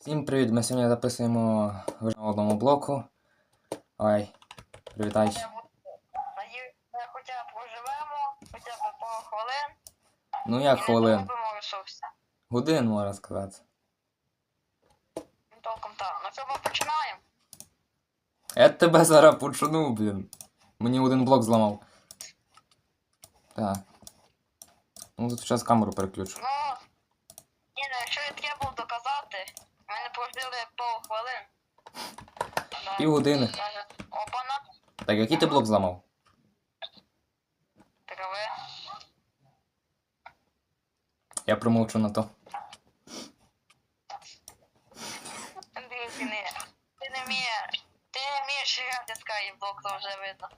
Всім привіт! Ми сьогодні записуємо на одному блоку. Ой, привітай. Надію, ми хоча б поживемо, хоча б пару хвилин. Ну як хвилин? Годин можна сказати. Ну, Толком так. Ну що ми починаємо? Я тебе зараз почну, блін. Мені один блок зламав. Так. Ну тут зараз камеру переключу. Ну, ні, ну, якщо я треба доказати, ми не прожили пару хвилин. Да. Півгодини. Опана, Так, який ти блок зламав? трави. Я промовчу на то. Андрій, ти не, ти не вмієш. Ти не вмієш грати скайблок, то вже видно.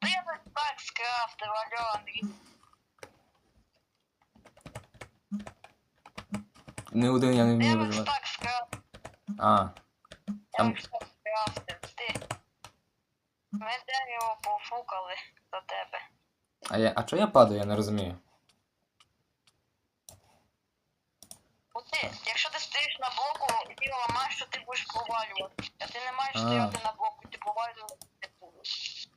Ти би так скрафтив, алло, Андрій. Не один я не вмію виживати. так скрафтив. А, Там- ти. Ми дерево пофукали за тебе. а я. А чого я падаю, я не розумію. Ти, якщо ти стоїш на блоку ти ламаєш, то ти будеш провалювати. А ти не маєш стояти на блоку, ти провалювати не будеш.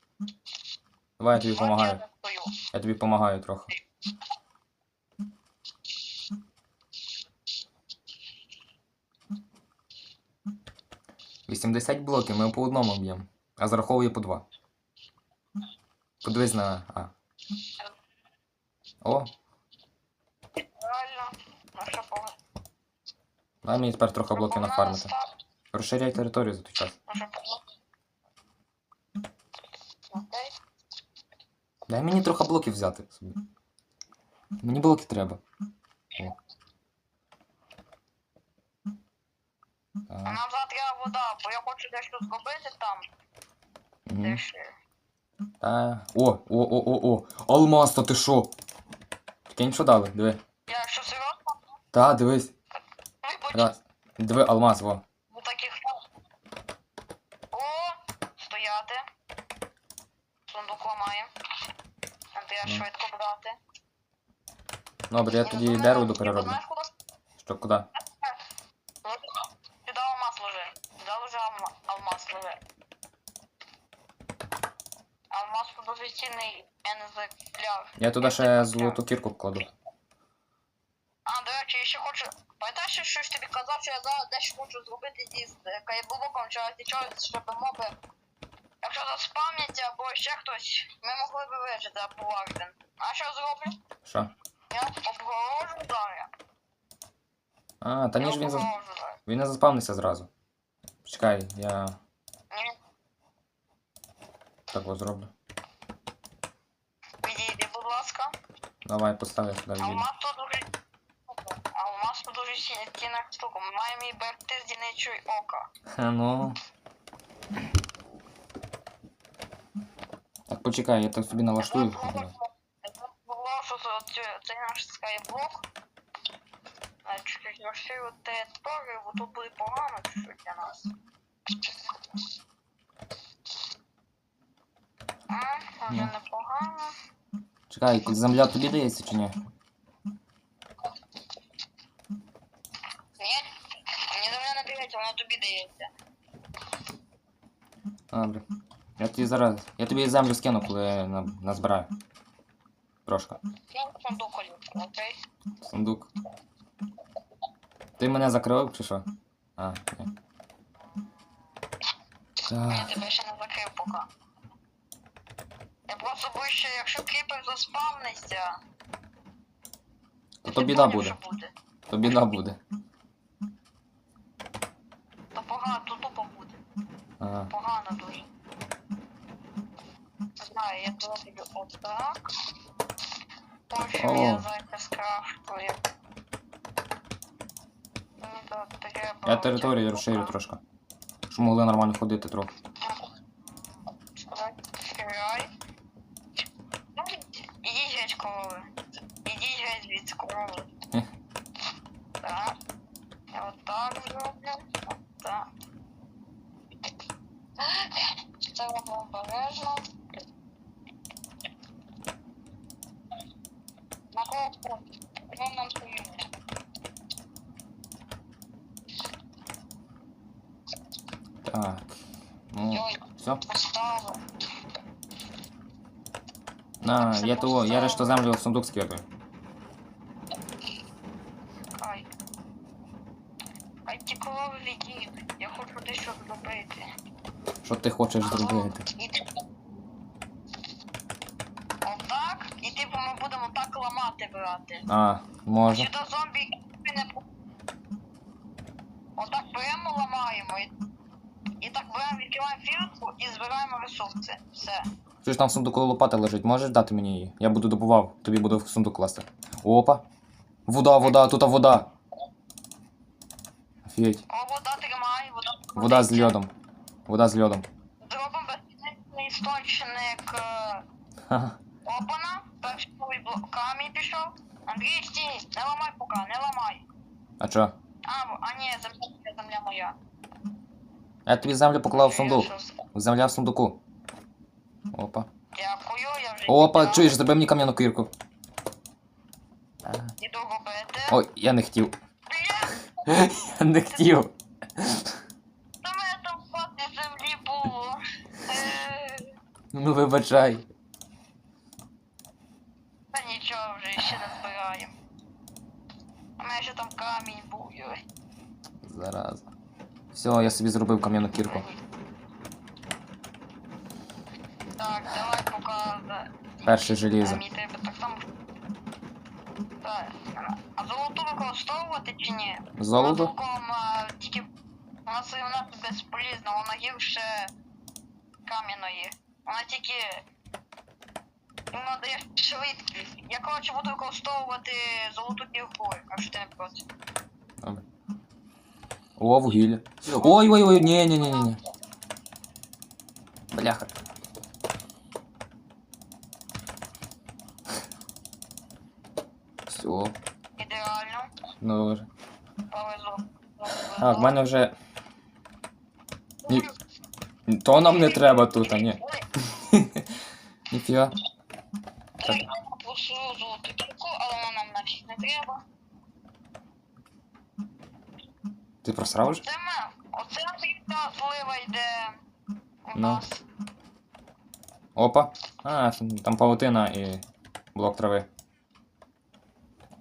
Давай я тобі я допомагаю. Я тобі допомагаю трохи. Вісімдесят блоків, ми по одному б'ємо. А зараховує по два. Подивись на. А. О, дай мені тепер трохи блоків нафармити. Розширяй територію за той час. Дай мені трохи блоків взяти собі. Мені блоки треба. О. А Так. нам завтра треба вода, я дещо зробити там. Та. О, о, о, о, о. Алмаз, то ти що? Таке нічого дали, диви. Я що серйозно? Та, дивись. Ну Раз. Диви, алмаз, во. у таких. О, стояти. Сундук ламаємо. А треба Ну. швидко брати. Добре, я тоді дерево доперероблю. Що, куди? Алмаз ложи. Алмаз подозрительний, я не закляв. Я туди ще золоту кірку вкладу. А, до речі, я ще хочу. Пам'ятаєш, що щось тобі казав, що я зараз дещо хочу зробити зі е, кайблоком чи античорт, щоб моби. Якщо заспам'ять або ще хтось, ми могли би вижити або Варден. А що зроблю? Що? Я обгорожу зараз. А, та ніж він за... він не заспавнився зразу. Чекай, я так ось зроблю. відійди, будь ласка. Давай, постав я сюди А у відійду. нас тут дуже. А у нас тут дуже сильна стіна штука. Ми маємо її берегти з діничої ока. Ха, ну. Так, почекай, я так собі налаштую. добре. Було, що це- це- цей наш скайблок. А чуть-чуть розширю територію, бо тут буде погано чуть-чуть для нас. А, вже Ну. непогано. Чекай, земля тобі дається чи ні? Ні? Мені мене не дається, воно тобі дається. Добре. Я тобі зараз. Я тобі землю скину, коли на... назбираю. Трошка. Кинь сундук, Олівка, окей? Сундук. Ти мене закрив чи що? А, ні. Я тебе ще не закрив поки. Я просто боюсь, що якщо кріпер То то біда буде. То біда буде. То погано, то тупо буде. Ага. Погано дуже. Не Знаю, я зроблю отак. Потім я зайка скрафтую. Мені тут треба... Я територію розширю трошки. Щоб могли нормально ходити трохи. жить коровы. Иди жать ведь коровы. Так. Вот так сделаю. Вот так. Це воно обережно. На кого нам поїде. Так. Ну, все. Поставив. На, я того, я решту землю в сундук скидаю. Ай. Ай, ті корови відійдуть. Я хочу дещо зробити. Що ти хочеш зробити? Отак, і типу ми будемо так ламати брати. А, може. Сюди зомбі не Отак беремо, ламаємо. І, і так беремо, відкриваємо фіртку і збираємо ресурси. Все. Що ж там в сундуку лопата лежить, можеш дати мені її? Я буду добував, тобі буду в сундук класти. Опа. Вода, вода, тут вода. Офігеть. О, вода тримає, вода. Вода з льодом. Вода з льодом. Зробимо безкінечний істочник е, Ха-ха. опана. Перший блок камінь пішов. Андрій, стій, не ламай поки, не ламай. А чо? А, а ні, земля, земля моя. Я тобі землю поклав в сундук. Земля в сундуку. Опа. Дякую, я вже Опа, чуєш, забив мені кам'яну. А. Іду робити. Ой, я не хотів. Я не хотів. Та мене там пати землі було. Е, Ну вибачай. Та нічого вже ще не збираємо. У мене ще там камінь був, йой. Зараза. Все, я собі зробив кам'яну кірку. Так, давай поки. Перше желізо. Мені треба так само. Так. А золоту використовувати чи ні? Золото? Толком, а, тільки вона все вона безполізна, вона гірше кам'яної. Вона тільки. Вона дає швидкість. Я коротше буду використовувати золоту кірку, якщо ти не проти. Добре. О, вугілля. Ой, ой, ой, ні, ні, ні, ні, ні. Бляха. Все, Ідеально. Добре. Повезло. Так, в мене вже. Ні. То нам не треба тут, а ні. Ніфіга. так, попрошу золоту але вона нам нафіг не треба. Ти просрав вже? Це ми. Оце звідта злива йде у Ну. нас. Опа. А, там павутина і блок трави.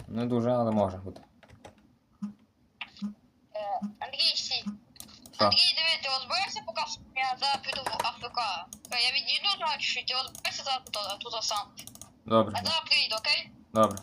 Не дуже, але може бути. Андрій, сі. Що? Андрій, диви, ти розберешся, поки що я зараз піду в АФК. Е, Я відійду, значить, ти розберешся зараз тут, тут сам. Добре, А зараз приїду, окей? добре.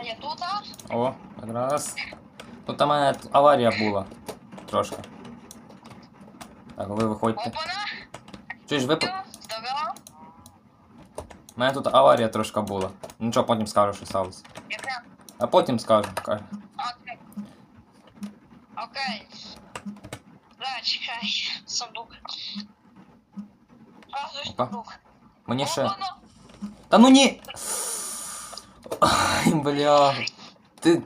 Так, тепер я тут. О, якраз. Тут у мене аварія була. Трошки. Так, ви виходьте. Опана. Чуєш, ви... по- Здорово. У мене тут аварія трошки була. Нічого, потім скажу, що сталося. Яка? А потім скажу. каже. Окей. Окей. Да, чекай. Сундук. Разуй Опа. сундук. Мені ще. Опана. Та ну ні! Ай, бля. Ти.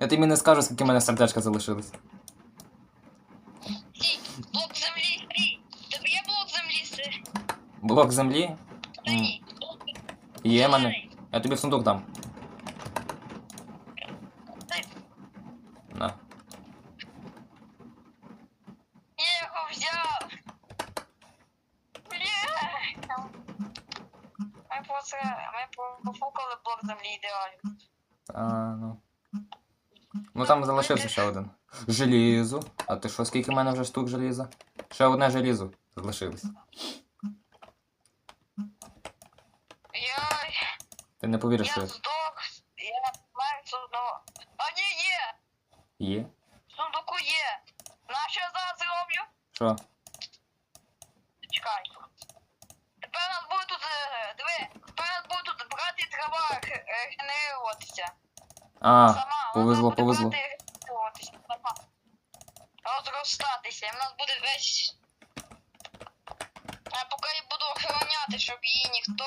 Я тобі не скажу, скільки в мене сердечка залишилось. Стій, блок землі, стій. Тобі є блок землі, стій. Блок землі? Та ні. Є в мене. Я тобі в сундук дам. Дай. На. Я його взяв. Бля. Ми просто ми профукали блок землі ідеально. А, ну. Ну там залишився ще один. Желізо. А ти що, скільки в мене вже штук желіза? Ще одне желізо залишилось. Я, Ти не повіриш, я що здох, я помер з. А ні, є! є. В сундуку є. На що я зараз роблю? Що? Чекай. Тепер нас буде тут, е, диви, тепер нас буде тут брати трава г- е, генеруватися. А, Сама, повезло, повезло. брати і генеруватися сама. Розростатися, і в нас буде весь. А поки я буду щоб її ніхто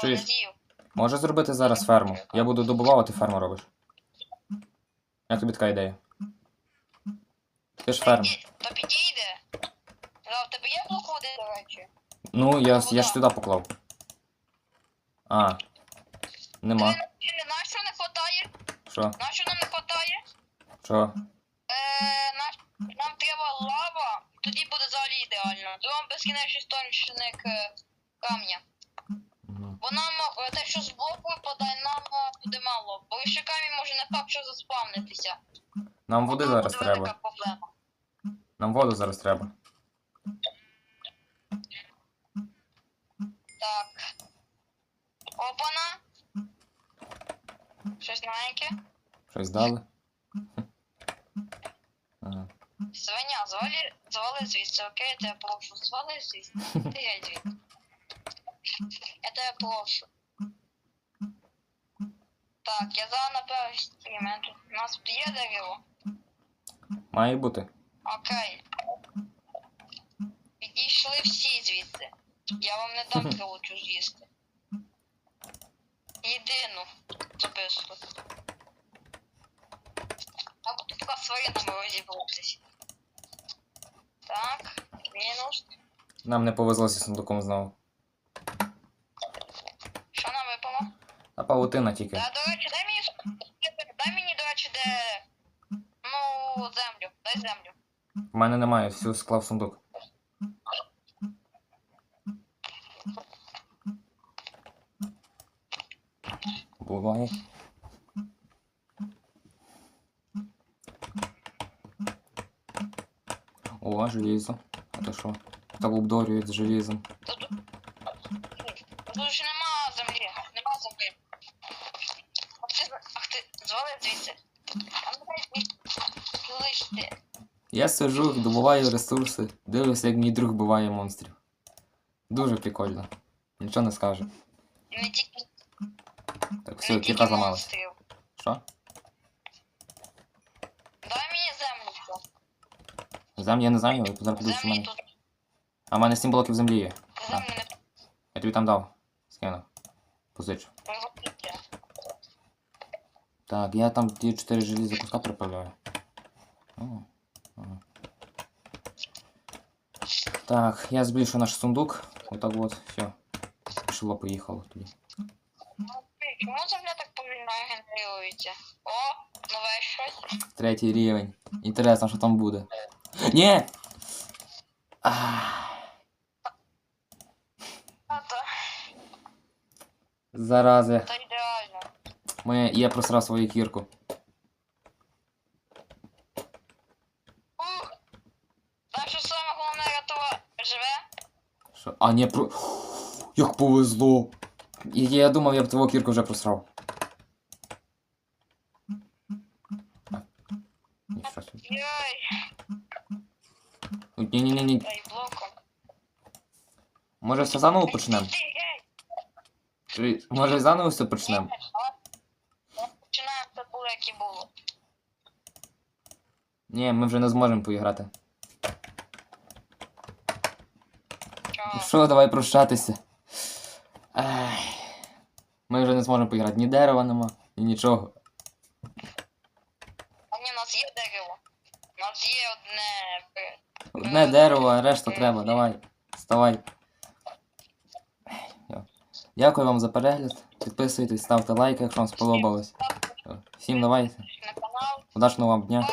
Чуєш? не з'їв. Може зробити зараз ферму. Я буду добувати, ферму робиш. Як тобі така ідея? Ти ж ферм. То підійде. Да, в тебе є блок до речі? Ну, я, я ж сюди поклав. А. Нема. Ти- Чи не на що не хватає? Що? На що нам не хватає? Що? Е, наш, нам треба лава, тоді буде взагалі ідеально. Зробимо безкінечний істочник е, камня. Бо нам е, те, що з блоку випадає, нам е, буде мало. Бо ще камінь може не факт, що заспавнитися. Нам води Там зараз буде треба. велика проблема. Нам воду зараз треба. Так. Опана. Щось новеньке. Щось дали? Ага. Свиня, звали, звали звідси, окей, я тебе прошу, звали звідси. Ти геть звідси. Я тебе прошу. Так, я зараз напевно експерименту. У нас є дерево. Має бути. Окей. Підійшли всі звідси. Я вам не дам прилучу з'їсти. Єдину особисто. А тут така свинами розібратися. Так, мінус. Нам не повезло зі сундуком знову. Що нам випало? А павутина тільки. Та, до речі, дай мені дай мені, до речі, де. Ну, землю. Дай землю. У мене немає, всю склав в сундук. Буває. О, желізо. А то що? Так обдорюють з желізом. Тут, тут ж нема землі. Нема землі. Ах ти, ах ти, звали звідси. А ну дай звідси. Слиш ти. Я сижу, добуваю ресурси, дивлюся, як мій друг буває монстрів. Дуже прикольно. Нічого не скажу. Не тільки, Так, все, не кірка зламалась. Що? Дай мені землю. Землі я не знаю, але зараз подивлюсь у мене. тут. А в мене 7 блоків землі є. Землі не Я тобі там дав. Скинув. Позичу. Так, я там ті 4 желіза куска приправляю. О. Так, я збільшу наш сундук. Отак от, все. Пішло, поїхало тоді. Ей, Чому земля так повільно генерується? О, нове щось. Третій рівень. Інтересно, що там буде. Ні! Ах, А то, Зарази. то ідеально. Моє, я просрав свою кірку. А, ні, про. Як повезло! І Я думав, я б твою кірку вже просрав. Ні-ні-ні. Може все заново почнемо? Може заново все почнемо? Починаємо було, як і було. Ні, ми вже не зможемо поіграти. Чого? Ну що, давай прощатися. Ай. Ми вже не зможемо поіграти. Ні дерева нема, ні нічого. А ні, у нас є дерево. У нас є одне. е, Одне дерево, а решта треба. Давай. Вставай. Дякую вам за перегляд. Підписуйтесь, ставте лайки, якщо вам сподобалось. Всім давайте. Удачного вам дня.